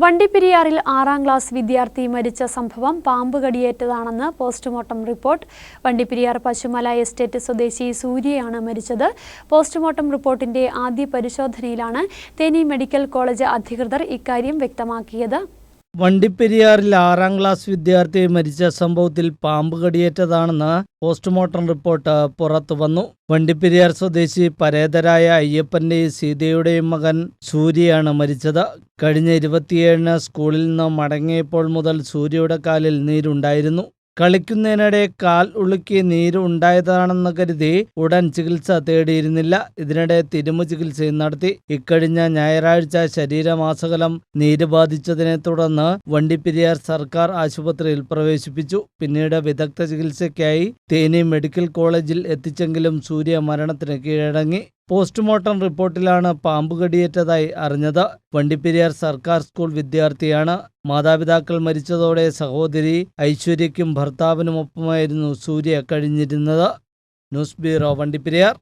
വണ്ടിപ്പെരിയാറിൽ ആറാം ക്ലാസ് വിദ്യാർത്ഥി മരിച്ച സംഭവം പാമ്പ് കടിയേറ്റതാണെന്ന് postmortem report. Vandiperiyar Pashumala estate സ്വദേശി സൂര്യയാണ് മരിച്ചത്. പോസ്റ്റ്മോർട്ടം റിപ്പോർട്ടിന്റെ ആദ്യ പരിശോധനയിലാണ് തേനി മെഡിക്കൽ കോളേജ് അധികൃതർ ഇക്കാര്യം വ്യക്തമാക്കിയത്. വണ്ടിപ്പെരിയാറിൽ ആറാം ക്ലാസ് വിദ്യാർത്ഥി മരിച്ച സംഭവത്തിൽ പാമ്പ് കടിയേറ്റതാണെന്ന് പോസ്റ്റ്മോർട്ടം റിപ്പോർട്ട് പുറത്തു വന്നു. വണ്ടിപ്പെരിയാർ സ്വദേശി പരേതരായ അയ്യപ്പന്റെയും സീതയുടെയും മകൻ സൂര്യയാണ് മരിച്ചത്. കഴിഞ്ഞ ഇരുപത്തിയേഴിന് സ്കൂളിൽ നിന്ന് മടങ്ങിയപ്പോൾ മുതൽ സൂര്യയുടെ കാലിൽ നീരുണ്ടായിരുന്നു. കളിക്കുന്നതിനിടെ കാൽ ഉളുക്കി നീര് ഉണ്ടായതാണെന്ന് കരുതി ഉടൻ ചികിത്സ തേടിയിരുന്നില്ല. ഇതിനിടെ തിരുമു ചികിത്സയും നടത്തി. ഇക്കഴിഞ്ഞ ഞായറാഴ്ച ശരീരമാസകലം നീര് ബാധിച്ചതിനെ തുടർന്ന് വണ്ടിപ്പെരിയാർ സർക്കാർ ആശുപത്രിയിൽ പ്രവേശിപ്പിച്ചു. പിന്നീട് വിദഗ്ധ ചികിത്സയ്ക്കായി തേനി മെഡിക്കൽ കോളേജിൽ എത്തിച്ചെങ്കിലും സൂര്യ മരണത്തിന് കീഴടങ്ങി. പോസ്റ്റ്മോർട്ടം റിപ്പോർട്ടിലാണ് പാമ്പ് കടിയേറ്റതായി അറിഞ്ഞത്. വണ്ടിപ്പെരിയാർ സർക്കാർ സ്കൂൾ വിദ്യാർത്ഥിയാണ്. മാതാപിതാക്കൾ മരിച്ചതോടെ സഹോദരി ഐശ്വര്യയ്ക്കും ഭർത്താവിനുമൊപ്പമായിരുന്നു സൂര്യ കഴിഞ്ഞിരുന്നത്. News bureau Vandiperiyar.